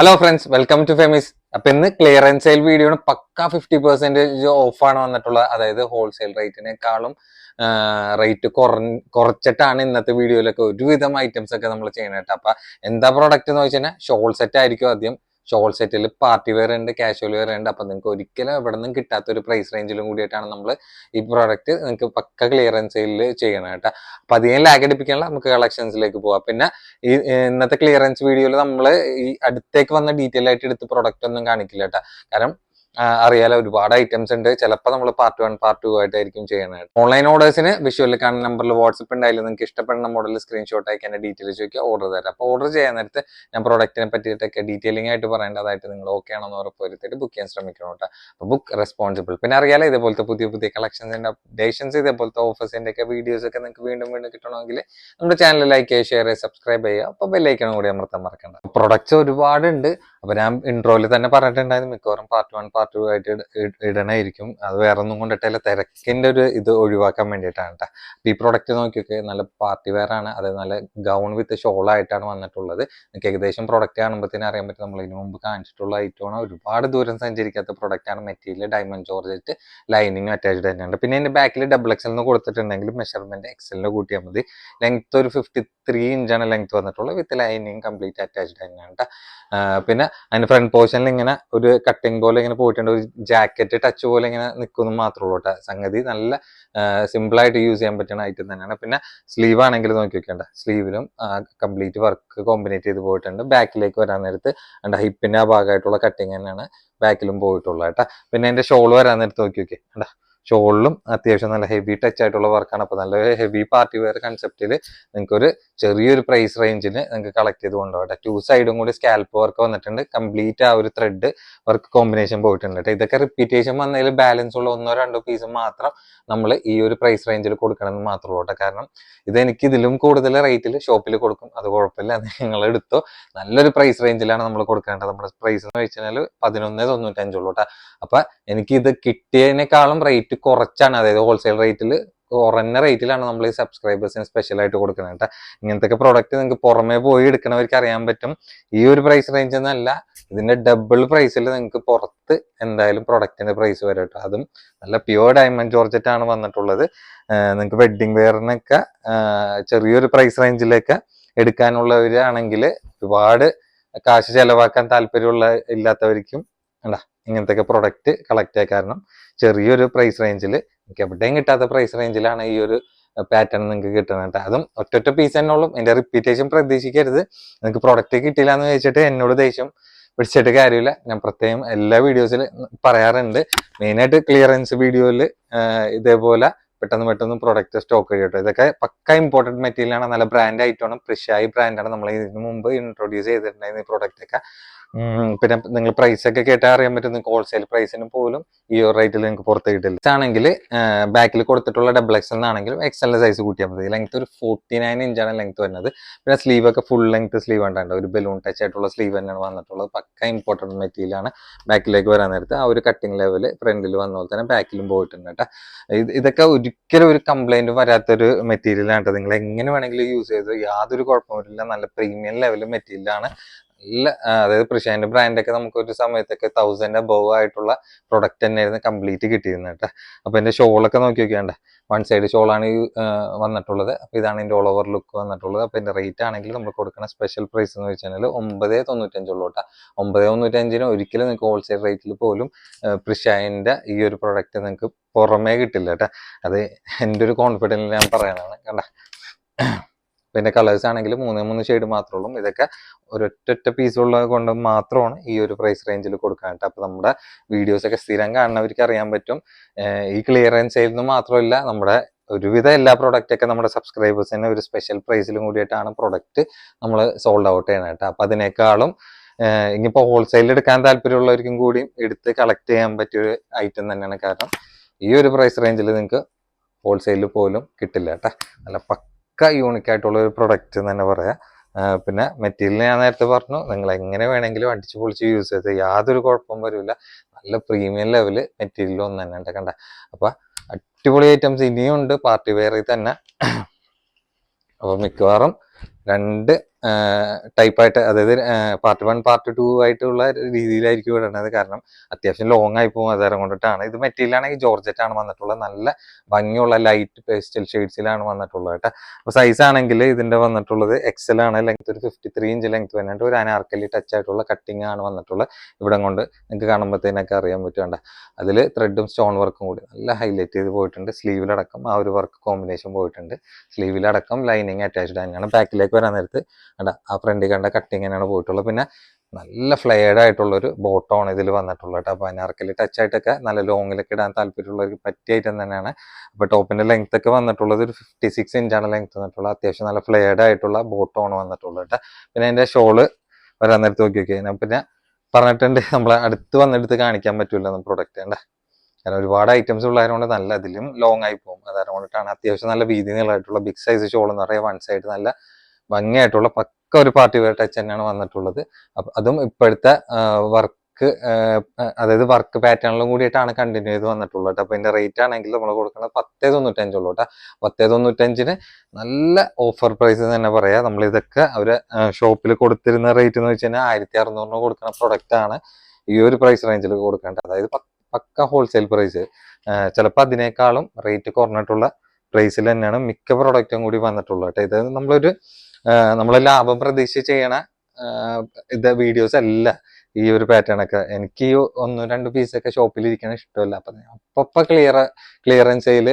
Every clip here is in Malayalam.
ഹലോ ഫ്രണ്ട്സ് വെൽക്കം ടു ഫെമിസ് അപ്പൊ ഇന്ന് ക്ലിയറൻസ് സെയിൽ വീഡിയോ പക്ക ഫിഫ്റ്റി പെർസെന്റേജ് ഓഫാണ് വന്നിട്ടുള്ളത്. അതായത് ഹോൾസെയിൽ റേറ്റിനേക്കാളും റേറ്റ് കുറച്ചിട്ടാണ് ഇന്നത്തെ വീഡിയോയിലൊക്കെ ഒരുവിധം ഐറ്റംസ് ഒക്കെ നമ്മൾ ചെയ്യണേട്ടോ അപ്പൊ എന്താ പ്രോഡക്റ്റ് എന്ന് വെച്ചാൽ ഷോൾ സെറ്റ് ആയിരിക്കും ആദ്യം. ഷോൾ സെറ്റിൽ പാർട്ടി വെയർ ഉണ്ട് കാഷ്വൽ വെയർ ഉണ്ട്. അപ്പം നിങ്ങൾക്ക് ഒരിക്കലും എവിടെ നിന്നും കിട്ടാത്ത ഒരു പ്രൈസ് റേഞ്ചിലും കൂടിയിട്ടാണ് നമ്മൾ ഈ പ്രോഡക്റ്റ് നിങ്ങൾക്ക് പക്ക ക്ലിയറൻസ് ചെയ്യണം കേട്ടോ. അപ്പം അധികം ലാഗ് അടിപ്പിക്കാനുള്ള നമുക്ക് കളക്ഷൻസിലേക്ക് പോവാം. പിന്നെ ഈ ഇന്നത്തെ ക്ലിയറൻസ് വീഡിയോയിൽ നമ്മൾ ഈ അടുത്തേക്ക് വന്ന ഡീറ്റെയിൽ ആയിട്ട് എടുത്ത് പ്രൊഡക്റ്റ് ഒന്നും കാണിക്കില്ല കേട്ടോ. കാരണം അറിയാലോ ഒരുപാട് ഐറ്റംസ് ഉണ്ട്. ചിലപ്പോൾ നമ്മൾ പാർട്ട് വൺ പാർട്ട് ടു ആയിട്ടായിരിക്കും ചെയ്യുന്നത്. ഓൺലൈൻ ഓർഡേഴ്സിന് വിഷ്വലിൽ കാണുന്ന നമ്പറിൽ വാട്സപ്പ് ഉണ്ടായാലും നിങ്ങൾക്ക് ഇഷ്ടപ്പെടുന്ന മോഡൽ സ്ക്രീൻഷോട്ട് അയക്കാൻ ഡീറ്റെയിൽസ് ചോദിക്കുക ഓർഡർ തരാം. അപ്പോൾ ഓർഡർ ചെയ്യാൻ നേരത്ത് ഞാൻ പ്രോഡക്റ്റിനെ പറ്റിയിട്ടൊക്കെ ഡീറ്റെയിലിംഗ് ആയിട്ട് പറയേണ്ടതായിട്ട് നിങ്ങൾ ഓക്കെ ആണെന്ന് ഉറപ്പ് വരുത്തിയിട്ട് ബുക്ക് ചെയ്യാൻ ശ്രമിക്കണം കേട്ടോ അപ്പോൾ ബുക്ക് റെസ്പോൺസിബിൾ പിന്നെ അറിയാലോ ഇതേപോലത്തെ പുതിയ പുതിയ കളക്ഷൻസിന്റെ അപ്ഡേഷൻസ് ഇതേപോലത്തെ ഓഫേഴ്സിന്റെ ഒക്കെ വീഡിയോസ് ഒക്കെ നിങ്ങൾക്ക് വീണ്ടും വീണ്ടും കിട്ടണമെങ്കിൽ നമ്മുടെ ചാനൽ ലൈക്ക് ചെയ്യുക ഷെയർ ചെയ്യുക സബ്സ്ക്രൈബ് ചെയ്യുക. അപ്പോൾ ബെല്ലൈക്കണം കൂടി അമർത്താൻ മറക്കണ്ട. പ്രൊഡക്ട്സ് ഒരുപാടുണ്ട്. അപ്പൊ ഞാൻ ഇൻട്രോയിൽ തന്നെ പറഞ്ഞിട്ടുണ്ടായിരുന്നു മിക്കവാറും പാർട്ട് വൺ പാർട്ട് ടു ആയിട്ട് ഇട- ഇട- ഇടണായിരിക്കും. അത് വേറെ ഒന്നും കൊണ്ടിട്ടല്ല. തിരക്കിന്റെ ഒരു ഇത് ഒഴിവാക്കാൻ വേണ്ടിയിട്ടാണ് കേട്ടോ ഈ പ്രൊഡക്റ്റ് നോക്കിയൊക്കെ നല്ല പാർട്ടി വെയർ ആണ്. അത് നല്ല ഗൗൺ വിത്ത് ഷോൾ ആയിട്ടാണ് വന്നിട്ടുള്ളത്. നിങ്ങൾക്ക് ഏകദേശം പ്രോഡക്റ്റ് കാണുമ്പോഴത്തേനും അറിയാൻ പറ്റും. നമ്മൾ ഇതിനു മുമ്പ് കാണിച്ചിട്ടുള്ള ഐറ്റമാണ് ഒരുപാട് ദൂരം സഞ്ചരിക്കാത്ത പ്രൊഡക്റ്റ് ആണ്. Material diamond georgette lining attached തന്നെയുണ്ട് പിന്നെ ഇതിന്റെ ബാക്കിൽ ഡബിൾ എക്സൽ എന്ന് കൊടുത്തിട്ടുണ്ടെങ്കിൽ മെഷർമെന്റ് എക്സലിന് കൂട്ടിയാൽ മതി. ലെങ്ത് ഒരു ഫിഫ്റ്റി ത്രീ ഇഞ്ചാണ് ലെങ്ത് വന്നിട്ടുള്ളത്. വിത്ത് ലൈനിങ് കംപ്ലീറ്റ് അറ്റാച്ച്ഡ് തന്നെയാണ് കേട്ടോ പിന്നെ അതിന്റെ ഫ്രണ്ട് പോർഷനിൽ ഇങ്ങനെ ഒരു കട്ടിങ് പോലെ ഇങ്ങനെ പോയിട്ടുണ്ട്. ഒരു ജാക്കറ്റ് ടച്ച് പോലെ ഇങ്ങനെ നിൽക്കുന്നു മാത്രമേ ഉള്ളൂ കേട്ടോ സംഗതി നല്ല സിമ്പിൾ ആയിട്ട് യൂസ് ചെയ്യാൻ പറ്റുന്ന ഐറ്റം തന്നെയാണ്. പിന്നെ സ്ലീവ് ആണെങ്കിൽ നോക്കി വെക്കേണ്ട. സ്ലീവിലും കംപ്ലീറ്റ് വർക്ക് കോമ്പിനേറ്റ് ചെയ്ത് പോയിട്ടുണ്ട്. ബാക്കിലേക്ക് വരാൻ നേരത്ത് അതിന്റെ ഹിപ്പിന്റെ ആ ഭാഗമായിട്ടുള്ള കട്ടിങ് തന്നെയാണ് ബാക്കിലും പോയിട്ടുള്ളത് കേട്ടോ പിന്നെ അതിന്റെ ഷോൾ വരാൻ നേരത്ത് നോക്കി വെക്കേ. കണ്ടാ? ഷോളിലും അത്യാവശ്യം നല്ല ഹെവി ടച്ച് ആയിട്ടുള്ള വർക്കാണ് അപ്പൊ നല്ല ഹെവി പാർട്ടി വെയർ കൺസെപ്റ്റിൽ നിങ്ങൾക്ക് ഒരു ചെറിയൊരു പ്രൈസ് റേഞ്ചിന് നിങ്ങൾക്ക് കളക്ട് ചെയ്ത് കൊണ്ടുപോകട്ടെ. ടു സൈഡും കൂടി സ്കാൽപ്പ് വർക്ക് വന്നിട്ടുണ്ട്. കംപ്ലീറ്റ് ആ ഒരു ത്രെഡ് വർക്ക് കോമ്പിനേഷൻ പോയിട്ടുണ്ട് കേട്ടോ. ഇതൊക്കെ റിപ്പീറ്റേഷൻ വന്നതിൽ ബാലൻസ് ഉള്ള ഒന്നോ രണ്ടോ പീസ് മാത്രം നമ്മൾ ഈ ഒരു പ്രൈസ് റേഞ്ചിൽ കൊടുക്കണം എന്ന് മാത്രമേ ഉള്ളൂ കാരണം ഇത് എനിക്ക് ഇതിലും കൂടുതൽ റേറ്റിൽ ഷോപ്പിൽ കൊടുക്കും. അത് കുഴപ്പമില്ല. നിങ്ങൾ എടുത്തോ. നല്ലൊരു പ്രൈസ് റേഞ്ചിലാണ് നമ്മൾ കൊടുക്കേണ്ടത്. നമ്മുടെ പ്രൈസ് എന്ന് വെച്ചാൽ പതിനൊന്ന് തൊണ്ണൂറ്റഞ്ചുള്ളൂ കേട്ടോ. അപ്പൊ എനിക്ക് ഇത് കിട്ടിയതിനേക്കാളും റേറ്റ് കുറച്ചാണ്. അതായത് ഹോൾസെയിൽ റേറ്റിൽ കുറഞ്ഞ റേറ്റിലാണ് നമ്മൾ ഈ സബ്സ്ക്രൈബേഴ്സിന് സ്പെഷ്യൽ ആയിട്ട് കൊടുക്കുന്നത് കേട്ടോ ഇങ്ങനത്തെ പ്രോഡക്റ്റ് നിങ്ങൾക്ക് പുറമേ പോയി എടുക്കണവർക്ക് അറിയാൻ പറ്റും. ഈ ഒരു പ്രൈസ് റേഞ്ച് എന്നല്ല ഇതിന്റെ ഡബിൾ പ്രൈസിൽ നിങ്ങൾക്ക് പുറത്ത് എന്തായാലും പ്രൊഡക്റ്റിന്റെ പ്രൈസ് വരും കേട്ടോ അതും നല്ല പ്യുവർ ഡയമണ്ട് ജോർജറ്റ് ആണ് വന്നിട്ടുള്ളത്. നിങ്ങൾക്ക് വെഡിങ് വെയറിനൊക്കെ ചെറിയൊരു പ്രൈസ് റേഞ്ചിലേക്ക് എടുക്കാനുള്ളവരാണെങ്കിൽ ഒരുപാട് കാശ് ചെലവാക്കാൻ താല്പര്യമുള്ള ഇല്ലാത്തവർക്കും എന്താ ഇങ്ങനത്തെയൊക്കെ പ്രൊഡക്റ്റ് കളക്ട് ചെയ്യാൻ കാരണം ചെറിയൊരു പ്രൈസ് റേഞ്ചിൽ എനിക്ക് എവിടെയും കിട്ടാത്ത പ്രൈസ് റേഞ്ചിലാണ് ഈ ഒരു പാറ്റേൺ നിങ്ങൾക്ക് കിട്ടുന്നത് കേട്ടോ അതും ഒറ്റൊറ്റ പീസ് തന്നെ ഉള്ളൂ. എന്റെ റിപ്പീറ്റേഷൻ പ്രതീക്ഷിക്കരുത്. നിങ്ങൾക്ക് പ്രൊഡക്റ്റ് കിട്ടില്ല എന്ന് വെച്ചിട്ട് എന്നോട് ദേഷ്യം പിടിച്ചിട്ട് കാര്യമില്ല. ഞാൻ പ്രത്യേകം എല്ലാ വീഡിയോസിൽ പറയാറുണ്ട്. മെയിനായിട്ട് ക്ലിയറൻസ് വീഡിയോയിൽ ഇതേപോലെ പെട്ടെന്ന് പെട്ടെന്ന് പ്രൊഡക്റ്റ് സ്റ്റോക്ക് ചെയ്യട്ടോ. ഇതൊക്കെ പക്ക ഇമ്പോർട്ടന്റ് മെറ്റീരിയൽ ആണ്. നല്ല ബ്രാൻഡ് ആയിട്ടാണ്. പ്രിഷായി ബ്രാൻഡാണ് നമ്മൾ ഇതിന് മുമ്പ് ഇൻട്രൊഡ്യൂസ് ചെയ്തിട്ടുണ്ടായിരുന്ന ഈ പ്രോഡക്റ്റ് ഒക്കെ. ഉം, പിന്നെ നിങ്ങൾ പ്രൈസ് ഒക്കെ കേട്ടാൽ അറിയാൻ പറ്റും. നിങ്ങൾക്ക് ഹോൾസെയിൽ പ്രൈസിന് പോലും ഈ ഒരു റേറ്റിൽ നിങ്ങൾക്ക് പുറത്ത് കിട്ടില്ല ആണെങ്കിൽ ബാക്കിൽ കൊടുത്തിട്ടുള്ള ഡബിൾ എക്സൽ എന്നാണെങ്കിലും എക്സലിന്റെ സൈസ് കൂട്ടിയാൽ മതി. ലെങ്ത് ഒരു ഫോർട്ടി നയൻ ഇഞ്ചാണ് ലെങ്ത് വരുന്നത്. പിന്നെ സ്ലീവ് ഒക്കെ ഫുൾ ലെങ്ത് സ്ലീവ് ഉണ്ടായിട്ട് ഒരു ബലൂൺ ടച്ച് ആയിട്ടുള്ള സ്ലീവ് തന്നെയാണ് വന്നിട്ടുള്ളത്. പക്ക മെറ്റീരിയൽ ആണ് ബാക്കിലേക്ക് വരാൻ നേരത്ത്. ആ ഒരു കട്ടിങ് ലെവൽ ഫ്രണ്ടിൽ വന്ന പോലെ തന്നെ ബാക്കിലും പോയിട്ടുണ്ട് കേട്ടോ ഇത് ഇതൊക്കെ ഒരിക്കലും ഒരു കംപ്ലൈന്റ് വരാത്തൊരു മെറ്റീരിയലാണ് ആണ് നിങ്ങൾ എങ്ങനെ വേണമെങ്കിലും യൂസ് ചെയ്ത് യാതൊരു കുഴപ്പമില്ല നല്ല പ്രീമിയം ലെവൽ മെറ്റീരിയൽ ആ, അതായത് പ്രിഷാന്റെ ബ്രാൻഡൊക്കെ നമുക്ക് ഒരു സമയത്തൊക്കെ തൗസൻഡ് അബവ് ആയിട്ടുള്ള പ്രൊഡക്റ്റ് തന്നെയായിരുന്നു കംപ്ലീറ്റ് കിട്ടിയിരുന്നത് കേട്ടോ. അപ്പൊ എന്റെ ഷോളൊക്കെ നോക്കി നോക്കിയാണ്ട് വൺ സൈഡ് ഷോളാണ് ഈ വന്നിട്ടുള്ളത്. അപ്പൊ ഇതാണ് എന്റെ ഓൾ ഓവർ ലുക്ക് വന്നിട്ടുള്ളത്. അപ്പൊ എന്റെ റേറ്റ് ആണെങ്കിൽ നമ്മൾ കൊടുക്കുന്ന സ്പെഷ്യൽ പ്രൈസ് എന്ന് വെച്ചാൽ ഒമ്പത് തൊണ്ണൂറ്റഞ്ചുള്ളൂ കേട്ടോ. ഒമ്പത് തൊണ്ണൂറ്റഞ്ചിന് ഒരിക്കലും നിങ്ങൾക്ക് ഹോൾസെയിൽ റേറ്റിൽ പോലും പ്രിഷായന്റെ ഈ ഒരു പ്രൊഡക്റ്റ് നിങ്ങൾക്ക് പുറമേ കിട്ടില്ല കേട്ടോ. അത് എന്റെ ഒരു കോൺഫിഡൻസിൽ ഞാൻ പറയണതാണ്. കണ്ട? പിന്നെ കളേഴ്സ് ആണെങ്കിൽ മൂന്ന് മൂന്ന് ഷെയ്ഡ് മാത്രമേ ഉള്ളൂ. ഇതൊക്കെ ഒരൊറ്റ പീസ് ഉള്ളത് കൊണ്ട് മാത്രമാണ് ഈ ഒരു പ്രൈസ് റേഞ്ചിൽ കൊടുക്കാനായിട്ട് അപ്പോൾ അപ്പൊ നമ്മുടെ വീഡിയോസ് ഒക്കെ സ്ഥിരം കാണുന്നവർക്ക് അറിയാൻ പറ്റും. ഈ ക്ലിയറൻസ് സെയിൽ നിന്ന് മാത്രമല്ല നമ്മുടെ ഒരുവിധ എല്ലാ പ്രൊഡക്റ്റ് ഒക്കെ നമ്മുടെ സബ്സ്ക്രൈബേഴ്സിന് ഒരു സ്പെഷ്യൽ പ്രൈസിലും കൂടിയിട്ടാണ് പ്രൊഡക്റ്റ് നമ്മൾ സോൾഡ് ഔട്ട് ചെയ്യാനായിട്ട് കേട്ടോ. അപ്പൊ അതിനേക്കാളും ഇനിയിപ്പോൾ ഇനിയിപ്പോ ഹോൾസെയിൽ എടുക്കാൻ താല്പര്യമുള്ളവർക്കും കൂടി എടുത്ത് കളക്ട് ചെയ്യാൻ പറ്റിയ ഒരു ഐറ്റം തന്നെയാണ്. കാരണം ഈ ഒരു പ്രൈസ് റേഞ്ചിൽ നിങ്ങൾക്ക് ഹോൾസെയിൽ പോലും കിട്ടില്ല കേട്ടോ. നല്ല പക്ക യൂണിക് ആയിട്ടുള്ള ഒരു പ്രൊഡക്റ്റ് എന്ന് തന്നെ പറയാം. പിന്നെ മെറ്റീരിയൽ ഞാൻ നേരത്തെ പറഞ്ഞു നിങ്ങൾ എങ്ങനെ വേണമെങ്കിലും അടിച്ചു പൊളിച്ച് യൂസ് ചെയ്ത് യാതൊരു കുഴപ്പവും വരില്ല നല്ല പ്രീമിയം ലെവൽ മെറ്റീരിയൽ ഒന്നും തന്നെ ഉണ്ട് കണ്ട. അപ്പൊ അടിപൊളി ഐറ്റംസ് ഇനിയും ഉണ്ട് പാർട്ടി വെയറിൽ തന്നെ. അപ്പൊ മിക്കവാറും രണ്ട് ടൈപ്പായിട്ട് അതായത് പാർട്ട് വൺ പാർട്ട് ടു ആയിട്ടുള്ള രീതിയിലായിരിക്കും ഇടുന്നത്. കാരണം അത്യാവശ്യം ലോങ് ആയി പോകും അതാരം കൊണ്ടിട്ടാണ് ഇത് മെറ്റീരിയൽ ആണെങ്കിൽ ജോർജറ്റ് ആണ് വന്നിട്ടുള്ളത്. നല്ല ഭംഗിയുള്ള ലൈറ്റ് പേസ്റ്റൽ ഷെയ്ഡ്സിലാണ് വന്നിട്ടുള്ളത് കേട്ടോ. അപ്പോൾ സൈസ് ആണെങ്കിൽ ഇതിന്റെ വന്നിട്ടുള്ളത് എക്സൽ ആണ്. ലെങ്ത് ഒരു ഫിഫ്റ്റി ത്രീ ഇഞ്ച് ലെങ്ത് വന്നിട്ട് ഒരു അനാർക്കലി ടച്ച് ആയിട്ടുള്ള കട്ടിങ് ആണ് വന്നിട്ടുള്ളത്. ഇവിടെ കൊണ്ട് നിങ്ങൾക്ക് കാണുമ്പോഴത്തേനൊക്കെ അറിയാൻ പറ്റുകണ്ട അതിൽ ത്രെഡും സ്റ്റോൺ വർക്കും കൂടി നല്ല ഹൈലൈറ്റ് ചെയ്ത് പോയിട്ടുണ്ട്. സ്ലീവിലടക്കം ആ ഒരു വർക്ക് കോമ്പിനേഷൻ പോയിട്ടുണ്ട്. സ്ലീവിലടക്കം ലൈനിങ് അറ്റാച്ച്ഡ് തന്നെയാണ് ബാക്കിലേക്ക് വരാൻ നേരത്ത് കണ്ട ആ ഫ്രണ്ടിൽ കണ്ട കട്ടിങ് തന്നെയാണ് പോയിട്ടുള്ളത്. പിന്നെ നല്ല ഫ്ലെയർഡ് ആയിട്ടുള്ളൊരു ബോട്ടമാണ് ഇതിൽ വന്നിട്ടുള്ളത് കേട്ടോ. അപ്പോൾ അനാർക്കലി ടച്ച് ആയിട്ടൊക്കെ നല്ല ലോങ്ങിലൊക്കെ ഇടാൻ താല്പര്യമുള്ളവർക്ക് പറ്റിയ ഐറ്റം തന്നെയാണ്. അപ്പോൾ ടോപ്പിന്റെ ലെങ്ത് ഒക്കെ വന്നിട്ടുള്ളത് ഒരു ഫിഫ്റ്റി സിക്സ് ഇഞ്ചാണ് ലെങ്ത് വന്നിട്ടുള്ളത്. അത്യാവശ്യം നല്ല ഫ്ലെയർഡ് ആയിട്ടുള്ള ബോട്ടമാണ് വന്നിട്ടുള്ളത് കേട്ടോ. പിന്നെ അതിന്റെ ഷോൾ വരാൻ നേരത്ത് നോക്കി നോക്കി പിന്നെ പറഞ്ഞിട്ടുണ്ട് നമ്മളെ അടുത്ത് വന്നെടുത്ത് കാണിക്കാൻ പറ്റില്ല പ്രൊഡക്റ്റ് കണ്ട. കാരണം ഒരുപാട് ഐറ്റംസ് ഉള്ളതുകൊണ്ട് നല്ല അതിലും ലോങ് ആയി പോകും. അതായത് കൊണ്ടിട്ടാണ് അത്യാവശ്യം നല്ല വീതി നീളമായിട്ടുള്ള ബിഗ് സൈസ് ഷോൾ എന്ന് പറയുക വൺ സൈഡ് നല്ല ഭംഗിയായിട്ടുള്ള പക്ക ഒരു പാർട്ടി വെയർ ടച്ച് തന്നെയാണ് വന്നിട്ടുള്ളത്. അതും ഇപ്പോഴത്തെ വർക്ക് അതായത് വർക്ക് പാറ്റേണിലും കൂടിയിട്ടാണ് കണ്ടിന്യൂ ചെയ്ത് വന്നിട്ടുള്ളത്. അപ്പൊ ഇതിന്റെ റേറ്റ് ആണെങ്കിൽ നമ്മൾ കൊടുക്കുന്നത് പത്തേ തൊണ്ണൂറ്റഞ്ചുള്ളൂ കേട്ടോ. പത്തേ തൊണ്ണൂറ്റഞ്ചിന് നല്ല ഓഫർ പ്രൈസ് തന്നെ പറയാം. നമ്മൾ ഇതൊക്കെ അവർ ഷോപ്പിൽ കൊടുത്തിരുന്ന റേറ്റ് എന്ന് വെച്ച് കഴിഞ്ഞാൽ ആയിരത്തി അറുന്നൂറിന് കൊടുക്കുന്ന പ്രൊഡക്റ്റ് ആണ് ഈ ഒരു പ്രൈസ് റേഞ്ചിൽ കൊടുക്കേണ്ടത്. അതായത് പക്ക ഹോൾസെയിൽ പ്രൈസ് ചിലപ്പോൾ അതിനേക്കാളും റേറ്റ് കുറഞ്ഞിട്ടുള്ള പ്രൈസിൽ തന്നെയാണ് മിക്ക പ്രൊഡക്റ്റും കൂടി വന്നിട്ടുള്ളത് കേട്ടോ. ഇത് നമ്മളൊരു നമ്മൾ ലാഭം പ്രതീക്ഷിച്ച് ചെയ്യണ ഇത് വീഡിയോസ് അല്ല. ഈ ഒരു പാറ്റേൺ ഒക്കെ. എനിക്ക് ഈ ഒന്നും രണ്ട് പീസൊക്കെ ഷോപ്പിൽ ഇരിക്കണ ഇഷ്ടമല്ല. അപ്പൊ അപ്പൊ ക്ലിയർ ക്ലിയറൻസിൽ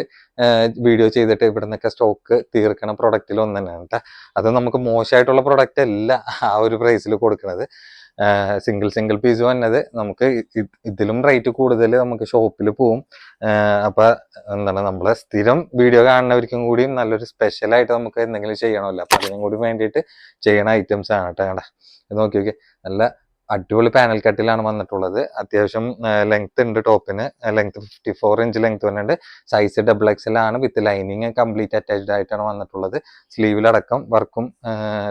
വീഡിയോ ചെയ്തിട്ട് ഇവിടെ നിന്നൊക്കെ സ്റ്റോക്ക് തീർക്കണ പ്രൊഡക്റ്റിൽ ഒന്ന് തന്നെയാണ് കേട്ടോ അത് നമുക്ക് മോശമായിട്ടുള്ള പ്രൊഡക്റ്റ് അല്ല ആ ഒരു പ്രൈസിൽ കൊടുക്കുന്നത് സിംഗിൾ സിംഗിൾ പീസ് വന്നത് നമുക്ക് ഇതിലും റേറ്റ് കൂടുതൽ നമുക്ക് ഷോപ്പിൽ പോവും. അപ്പോൾ അപ്പൊ എന്താണ് നമ്മളെ സ്ഥിരം വീഡിയോ കാണുന്നവർക്കും കൂടിയും നല്ലൊരു സ്പെഷ്യലായിട്ട് നമുക്ക് എന്തെങ്കിലും ചെയ്യണമല്ലോ. അപ്പൊ അതിനും കൂടി വേണ്ടിയിട്ട് ചെയ്യണ ഐറ്റംസ് ആണ് കേട്ടോ നോക്കി നോക്കി നല്ല അടിപൊളി പാനൽ കട്ടിലാണ് വന്നിട്ടുള്ളത്. അത്യാവശ്യം ലെങ്ത് ഉണ്ട് ടോപ്പിന്. Length fifty four inch length വരുന്നുണ്ട് സൈസ് ഡബിൾ എക്സൽ ആണ് വിത്ത് ലൈനിങ് കംപ്ലീറ്റ് അറ്റാച്ച്ഡ് ആയിട്ടാണ് വന്നിട്ടുള്ളത്. സ്ലീവിലടക്കം വർക്കും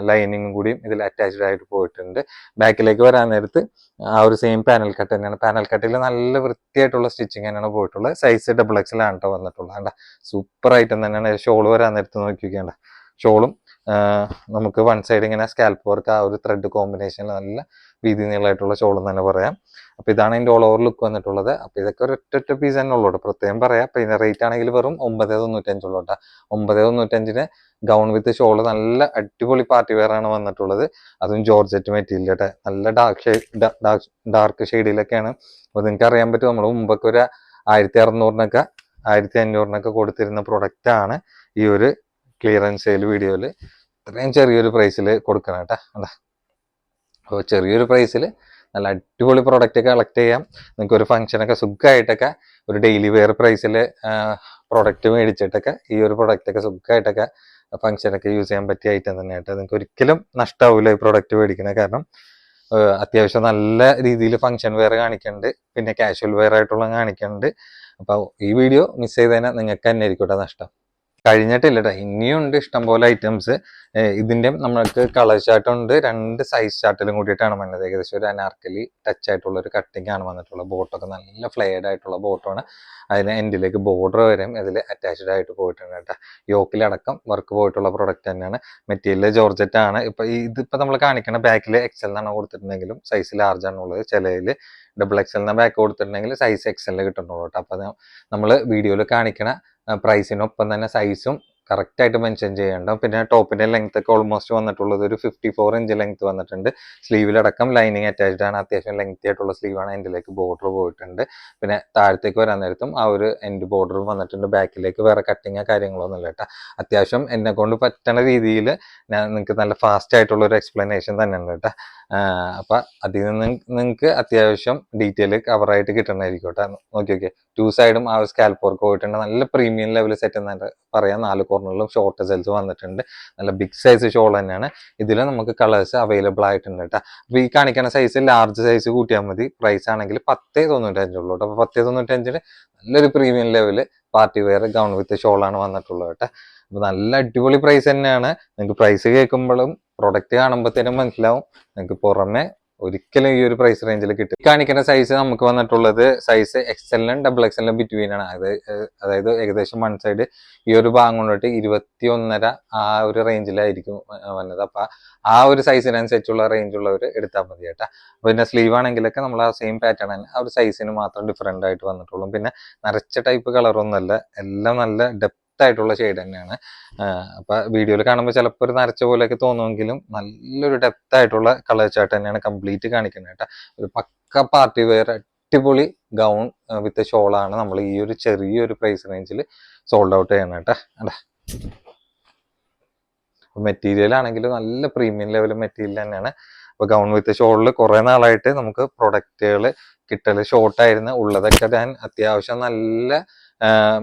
ലൈനിങ്ങും കൂടിയും ഇതിൽ അറ്റാച്ച്ഡ് ആയിട്ട് പോയിട്ടുണ്ട്. ബാക്കിലേക്ക് വരാൻ നേരത്ത് ആ ഒരു സെയിം പാനൽ കട്ട് തന്നെയാണ്. പാനൽ കട്ടിൽ നല്ല വൃത്തിയായിട്ടുള്ള സ്റ്റിച്ചിങ് തന്നെയാണ് പോയിട്ടുള്ളത്. സൈസ് ഡബിൾ എക്സൽ ആണ് കേട്ടോ വന്നിട്ടുള്ളത്. സൂപ്പർ ഐറ്റം തന്നെയാണ്. ഷോൾ വരാൻ നേരത്ത് നോക്കി നോക്കിക്കേണ്ട. ഷോളും നമുക്ക് വൺ സൈഡ് ഇങ്ങനെ സ്കാൽപ്പ് വർക്ക് ആ ഒരു ത്രെഡ് കോമ്പിനേഷനിൽ നല്ല വീതി നീളമായിട്ടുള്ള ഷോൾ എന്ന് തന്നെ പറയാം. അപ്പൊ ഇതാണ് അതിന്റെ ഓൾ ഓവർ ലുക്ക് വന്നിട്ടുള്ളത്. അപ്പൊ ഇതൊക്കെ ഒരു ഒറ്റ പീസ് തന്നെ ഉള്ളൂ. പ്രത്യേകം പറയാം. അപ്പൊ ഇതിന്റെ റേറ്റ് ആണെങ്കിൽ വെറും ഒമ്പത് തൊണ്ണൂറ്റഞ്ചുള്ളൂ കേട്ടോ. ഒമ്പത് തൊണ്ണൂറ്റഞ്ചിന് ഗൗൺ വിത്ത് ഷോൾ നല്ല അടിപൊളി പാർട്ടി വെയർ ആണ് വന്നിട്ടുള്ളത്. അതും ജോർജറ്റ് മെറ്റീരിയൽ കേട്ടെ. നല്ല ഡാർക്ക് ഷെയ്ഡ് ഡാർക്ക് ഷെയ്ഡിലൊക്കെയാണ് അപ്പോൾ നിങ്ങൾക്ക് അറിയാൻ പറ്റും നമ്മൾ മുമ്പൊക്കെ ഒരു ആയിരത്തി അറുന്നൂറിനൊക്കെ ആയിരത്തി അഞ്ഞൂറിനൊക്കെ കൊടുത്തിരുന്ന പ്രൊഡക്റ്റ് ആണ് ഈ ഒരു ക്ലിയറൻസ് സെയിൽ വീഡിയോയിൽ ഇത്രയും ചെറിയൊരു പ്രൈസിൽ കൊടുക്കണം കേട്ടോ. അതാ അപ്പോൾ ചെറിയൊരു പ്രൈസിൽ നല്ല അടിപൊളി പ്രോഡക്റ്റ് ഒക്കെ കളക്ട് ചെയ്യാം. നിങ്ങൾക്ക് ഒരു ഫംഗ്ഷനൊക്കെ സുഖമായിട്ടൊക്കെ ഒരു ഡെയിലി വെയർ പ്രൈസിൽ പ്രോഡക്റ്റ് മേടിച്ചിട്ടൊക്കെ ഈ ഒരു പ്രോഡക്റ്റൊക്കെ സുഖമായിട്ടൊക്കെ ഫംഗ്ഷനൊക്കെ യൂസ് ചെയ്യാൻ പറ്റിയ ഐറ്റം തന്നെ തന്നെയായിട്ട് നിങ്ങൾക്ക് ഒരിക്കലും നഷ്ടാവില്ല ഈ പ്രോഡക്റ്റ് മേടിക്കുന്നത് കാരണം അത്യാവശ്യം നല്ല രീതിയിൽ ഫംഗ്ഷൻ വെയർ കാണിക്കുന്നുണ്ട് പിന്നെ കാഷ്വൽ വെയർ ആയിട്ടുള്ള കാണിക്കുന്നുണ്ട് അപ്പോൾ ഈ വീഡിയോ മിസ് ചെയ്തതിനാൽ നിങ്ങൾക്ക് തന്നെ ആയിരിക്കും കേട്ടോ നഷ്ടം. കഴിഞ്ഞിട്ടില്ല കേട്ടോ ഇനിയും ഉണ്ട് ഇഷ്ടംപോലെ ഐറ്റംസ് ഇതിന്റെ നമ്മൾക്ക് കളർ ചാർട്ട് ഉണ്ട്. രണ്ട് സൈസ് ചാർട്ടിലും കൂടിയിട്ടാണ് വന്നത്. ഏകദേശം ഒരു അനാർക്കലി ടച്ച് ആയിട്ടുള്ള ഒരു കട്ടിംഗ് ആണ് വന്നിട്ടുള്ളത് ബോട്ടൊക്കെ നല്ല ഫ്ലെയർഡ് ആയിട്ടുള്ള ബോട്ടാണ് അതിന് എൻഡിലേക്ക് ബോർഡർ വരെയും ഇതിൽ അറ്റാച്ച്ഡ് ആയിട്ട് പോയിട്ടുണ്ട് കേട്ടോ. യോക്കിലടക്കം വർക്ക് പോയിട്ടുള്ള പ്രൊഡക്റ്റ് തന്നെയാണ്. മെറ്റീരിയൽ ജോർജറ്റ് ആണ്. ഇപ്പൊ ഈ ഇതിപ്പോ നമ്മൾ കാണിക്കുന്ന ബാക്കിൽ എക്സൽ എന്നാണ് കൊടുത്തിട്ടുണ്ടെങ്കിലും സൈസ് ലാർജ് ആണുള്ളത് ചിലയിൽ ഡബിൾ എക്സൽ എന്ന ബാക്ക് കൊടുത്തിട്ടുണ്ടെങ്കിൽ സൈസ് എക്സലിൽ കിട്ടുന്നുള്ളൂ കേട്ടോ. അപ്പൊ നമ്മൾ വീഡിയോയിൽ കാണിക്കണ പ്രൈസിനൊപ്പം തന്നെ സൈസും കറക്റ്റ് ആയിട്ട് മെൻഷൻ ചെയ്യേണ്ട. പിന്നെ ടോപ്പിന്റെ ലെങ്ത് ഒക്കെ ഓൾമോസ്റ്റ് വന്നിട്ടുള്ളത് ഒരു ഫിഫ്റ്റി ഫോർ ഇഞ്ച് ലെങ്ത് വന്നിട്ടുണ്ട്. സ്ലീവിലടക്കം ലൈനിങ് അറ്റാച്ച്ഡ് ആണ്. അത്യാവശ്യം ലെങ്തി ആയിട്ടുള്ള സ്ലീവാണ് എൻഡിലേക്ക് ബോർഡർ പോയിട്ടുണ്ട്. പിന്നെ താഴത്തേക്ക് വരാൻ നേരത്തും ആ ഒരു എൻഡ് ബോർഡറും വന്നിട്ടുണ്ട്. ബാക്കിലേക്ക് വേറെ കട്ടിങ്ങോ കാര്യങ്ങളൊന്നും ഇല്ല കേട്ടോ. അത്യാവശ്യം എന്നെ കൊണ്ട് പറ്റണ രീതിയിൽ ഞാൻ നിങ്ങൾക്ക് നല്ല ഫാസ്റ്റ് ആയിട്ടുള്ള ഒരു എക്സ്പ്ലനേഷൻ തന്നെ ഉണ്ട് കേട്ടോ അപ്പൊ അതിൽ നിന്ന് നിങ്ങൾക്ക് അത്യാവശ്യം ഡീറ്റെയിൽ കവർ ആയിട്ട് കിട്ടണമായിരിക്കും കേട്ടോ. നോക്കി നോക്കിയേ. ടു സൈഡും ആ ഒരു സ്കാൽപ്പ് വർക്ക് പോയിട്ടുണ്ട്. നല്ല പ്രീമിയം ലെവൽ സെറ്റ് എന്ന് പറയാം. നാല് കോർണറിലും ഷോർട്ട് സെൽസ് വന്നിട്ടുണ്ട്. നല്ല ബിഗ് സൈസ് ഷോൾ തന്നെയാണ്. ഇതിൽ നമുക്ക് കളേഴ്സ് അവൈലബിൾ ആയിട്ടുണ്ട് കേട്ടോ അപ്പോൾ ഈ കാണിക്കുന്ന സൈസ് ലാർജ് സൈസ് കൂട്ടിയാൽ മതി. പ്രൈസ് ആണെങ്കിൽ പത്തേ തൊണ്ണൂറ്റഞ്ചുള്ളൂ കേട്ടോ അപ്പൊ പത്തേ തൊണ്ണൂറ്റഞ്ചിന് നല്ലൊരു premium level party wear gown with ഷോളാണ് വന്നിട്ടുള്ളത് കേട്ടോ അപ്പോൾ നല്ല അടിപൊളി പ്രൈസ് തന്നെയാണ്. നിങ്ങൾക്ക് പ്രൈസ് കേൾക്കുമ്പോഴും പ്രൊഡക്റ്റ് കാണുമ്പോഴത്തേനും മനസ്സിലാവും. നിങ്ങൾക്ക് പുറമെ ഒരിക്കലും ഈ ഒരു പ്രൈസ് റേഞ്ചിൽ കിട്ടും കാണിക്കുന്ന സൈസ് നമുക്ക് വന്നിട്ടുള്ളത് സൈസ് എക്സലിനും ഡബിൾ എക്സലിനും ബിറ്റ്വീൻ ആണ്. അത് അതായത് ഏകദേശം വൺ സൈഡ് ഈ ഒരു ഭാഗം കൊണ്ടിട്ട് ഇരുപത്തി ഒന്നര ആ ഒരു റേഞ്ചിലായിരിക്കും വന്നത്. അപ്പൊ ആ ഒരു സൈസിനനുസരിച്ചുള്ള റേഞ്ച് ഉള്ളവർ എടുത്താൽ മതി കേട്ടാ. പിന്നെ സ്ലീവ് ആണെങ്കിലൊക്കെ നമ്മൾ ആ സെയിം പാറ്റേൺ തന്നെ ആ ഒരു സൈസിന് മാത്രം ഡിഫറെന്റ് ആയിട്ട് വന്നിട്ടുള്ളൂ. പിന്നെ നിറച്ച ടൈപ്പ് കളറൊന്നുമല്ല എല്ലാം നല്ല ഡെപ്ത് ആയിട്ടുള്ള ഷെയ്ഡ് തന്നെയാണ്. അപ്പൊ വീഡിയോയിൽ കാണുമ്പോൾ ചിലപ്പോൾ ഒരു നരച്ച പോലെയൊക്കെ തോന്നുമെങ്കിലും നല്ലൊരു ഡെപ്ത് ആയിട്ടുള്ള കളർ ചാർട്ട് തന്നെയാണ് കംപ്ലീറ്റ് കാണിക്കുന്നത് കേട്ടോ. ഒരു പക്ക പാർട്ടി വെയർ അടിപൊളി ഗൗൺ വിത്ത് ഷോളാണ് നമ്മൾ ഈ ഒരു ചെറിയൊരു പ്രൈസ് റേഞ്ചിൽ സോൾഡ് ഔട്ട് ചെയ്യണം കേട്ടോ. അല്ലേ? മെറ്റീരിയൽ ആണെങ്കിലും നല്ല പ്രീമിയം ലെവൽ മെറ്റീരിയൽ തന്നെയാണ്. അപ്പൊ ഗൗൺ വിത്ത് ഷോളിൽ കുറെ നാളായിട്ട് നമുക്ക് പ്രൊഡക്റ്റുകൾ കിട്ടൽ ഷോർട്ടായിരുന്നു ഉള്ളതൊക്കെ ഞാൻ അത്യാവശ്യം നല്ല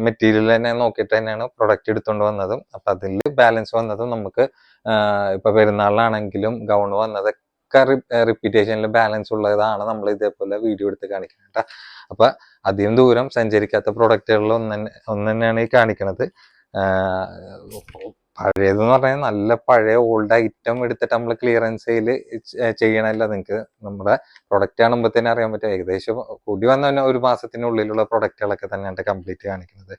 മെറ്റീരിയൽ തന്നെ നോക്കിയിട്ട് തന്നെയാണ് പ്രൊഡക്റ്റ് എടുത്തുകൊണ്ട് വന്നതും. അപ്പൊ അതിൽ ബാലൻസ് വന്നതും നമുക്ക് ഇപ്പം പെരുന്നാളിലാണെങ്കിലും ഗൗൺ വന്നതൊക്കെ റിപ്പീറ്റേഷനിൽ ബാലൻസ് ഉള്ളതാണ് നമ്മൾ ഇതേപോലെ വീഡിയോ എടുത്ത് കാണിക്കുന്നത് കേട്ടോ അപ്പൊ അധികം ദൂരം സഞ്ചരിക്കാത്ത പ്രൊഡക്റ്റുകളിൽ ഒന്ന് ഒന്ന് തന്നെയാണ് ഈ കാണിക്കണത്. പഴയതെന്ന് പറഞ്ഞാൽ നല്ല പഴയ ഓൾഡ് ഐറ്റം എടുത്തിട്ട് നമ്മൾ ക്ലിയറൻസ് സെയിൽ ചെയ്യണമല്ല നിങ്ങൾക്ക് നമ്മുടെ പ്രൊഡക്റ്റ് കാണുമ്പോൾ തന്നെ അറിയാൻ പറ്റും. ഏകദേശം കൂടി വന്ന തന്നെ ഒരു മാസത്തിനുള്ളിലുള്ള പ്രൊഡക്റ്റുകളൊക്കെ തന്നെയാണ് കംപ്ലീറ്റ് കാണിക്കുന്നത്.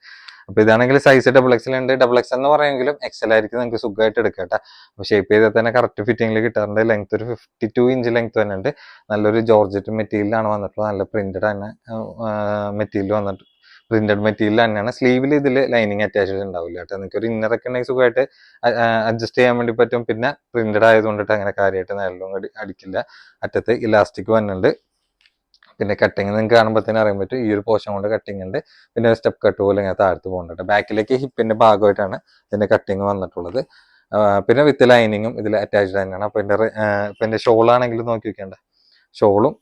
അപ്പൊ ഇതാണെങ്കിൽ സൈസ് ഡബിൾ എക്സൽ ഉണ്ട് ഡബിൾ എക്സൽ എന്ന് പറയുമെങ്കിലും എക്സൽ ആയിരിക്കും നിങ്ങൾക്ക് സുഖമായിട്ട് എടുക്കട്ടെ അപ്പൊ ഷേപ്പ് ചെയ്താൽ തന്നെ കറക്റ്റ് ഫിറ്റിംഗിൽ കിട്ടാറുണ്ട്. ലെങ്ത് ഒരു ഫിഫ്റ്റി ടു ഇഞ്ച് ലെങ്ത് തന്നെ ഉണ്ട് നല്ലൊരു ജോർജറ്റ് മെറ്റീരിയലാണ് വന്നിട്ടുള്ളത്. നല്ല പ്രിന്റഡ് തന്നെ മെറ്റീരിയൽ വന്നിട്ട് പ്രിന്റഡ് മെറ്റീരിയൽ തന്നെയാണ്. സ്ലീവിൽ ഇതിൽ ലൈനിങ് അറ്റാച്ച്ഡ് ഉണ്ടാവില്ല കേട്ടോ. നിങ്ങൾക്ക് ഒരു ഇന്നറൊക്കെ ഉണ്ടെങ്കിൽ സുഖമായിട്ട് അഡ്ജസ്റ്റ് ചെയ്യാൻ വേണ്ടി പറ്റും. പിന്നെ പ്രിന്റഡ് ആയതുകൊണ്ടിട്ട് അങ്ങനെ കാര്യമായിട്ട് നല്ലോണം അടി അടിക്കില്ല. അറ്റത്ത് ഇലാസ്റ്റിക് വന്നിട്ടുണ്ട് പിന്നെ കട്ടിങ് നിങ്ങൾക്ക് കാണുമ്പോൾ തന്നെ അറിയാൻ പറ്റും. ഈ ഒരു പോർഷൻ കൊണ്ട് കട്ടിങ് ഉണ്ട്. പിന്നെ സ്റ്റെപ്പ് കട്ട് പോലെ ഇങ്ങനെ താഴ്ത്ത് പോകുന്നുണ്ട് ബാക്കിലേക്ക് ഹിപ്പിന്റെ ഭാഗമായിട്ടാണ് ഇതിന്റെ കട്ടിങ് വന്നിട്ടുള്ളത്. പിന്നെ വിത്ത് ലൈനിങ്ങും ഇതിൽ അറ്റാച്ച്ഡ് തന്നെയാണ്. അപ്പൊ ഇതിന്റെ ഇപ്പൊ എന്റെ ഷോൾ ആണെങ്കിലും നോക്കി വെക്കേണ്ട. ഷോളും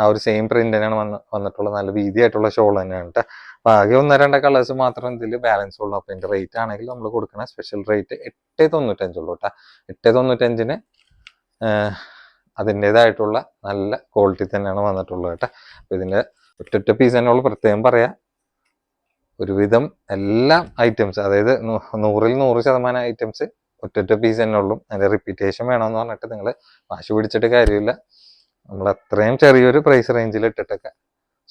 ആ ഒരു സെയിം പ്രിന്റ് തന്നെയാണ് വന്ന് വന്നിട്ടുള്ള നല്ല വീതിയായിട്ടുള്ള ഷോൾ തന്നെയാണ് കേട്ടോ അപ്പൊ ആകെ ഒന്ന് രണ്ട് കളേഴ്സ് മാത്രം ഇതിൽ ബാലൻസ് ഉള്ളൂ. അപ്പൊ ഇതിന്റെ റേറ്റ് ആണെങ്കിൽ നമ്മൾ കൊടുക്കുന്ന സ്പെഷ്യൽ റേറ്റ് എട്ട് തൊണ്ണൂറ്റഞ്ചുള്ളൂ കേട്ടോ എട്ട് തൊണ്ണൂറ്റഞ്ചിന് അതിന്റെതായിട്ടുള്ള നല്ല ക്വാളിറ്റി തന്നെയാണ് വന്നിട്ടുള്ളത് കേട്ടോ അപ്പൊ ഇതിന്റെ ഒറ്റൊറ്റ പീസ് തന്നെ ഉള്ളു. പ്രത്യേകം പറയാം. ഒരുവിധം എല്ലാ ഐറ്റംസ് അതായത് നൂറിൽ നൂറ് ശതമാനം ഐറ്റംസ് ഒറ്റ പീസ് തന്നെ ഉള്ളൂ. അതിന്റെ റിപ്പീറ്റേഷൻ വേണമെന്ന് പറഞ്ഞിട്ട് നിങ്ങൾ വാശി പിടിച്ചിട്ട് കാര്യമില്ല. നമ്മൾ അത്രയും ചെറിയൊരു പ്രൈസ് റേഞ്ചിൽ ഇട്ടിട്ടൊക്കെ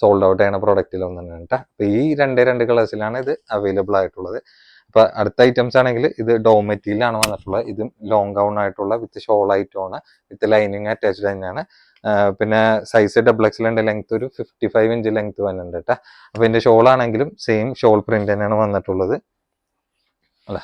സോൾഡ് ഔട്ട് ചെയ്യണ പ്രൊഡക്റ്റിൽ ഒന്നാണ് കേട്ടോ അപ്പൊ ഈ രണ്ട് രണ്ട് കളേഴ്സിലാണ് ഇത് അവൈലബിൾ ആയിട്ടുള്ളത്. അപ്പൊ അടുത്ത ഐറ്റംസ് ആണെങ്കിൽ ഇത് ഡോ മെറ്റീരിയലാണ് വന്നിട്ടുള്ളത്. ഇതും ലോങ് ഗൗൺ ആയിട്ടുള്ള വിത്ത് ഷോൾ ആണ്. വിത്ത് ലൈനിങ് അറ്റാച്ച്ഡ് തന്നെയാണ്. പിന്നെ സൈസ് ഡബിൾ എക്സലിന്റെ ലെങ്ത് ഒരു ഫിഫ്റ്റി ഫൈവ് ഇഞ്ച് ലെങ്ത് വന്നിട്ടുണ്ട് കേട്ടോ അപ്പൊ ഇതിന്റെ ഷോൾ ആണെങ്കിലും സെയിം ഷോൾ പ്രിന്റ് തന്നെയാണ് വന്നിട്ടുള്ളത്. അല്ല?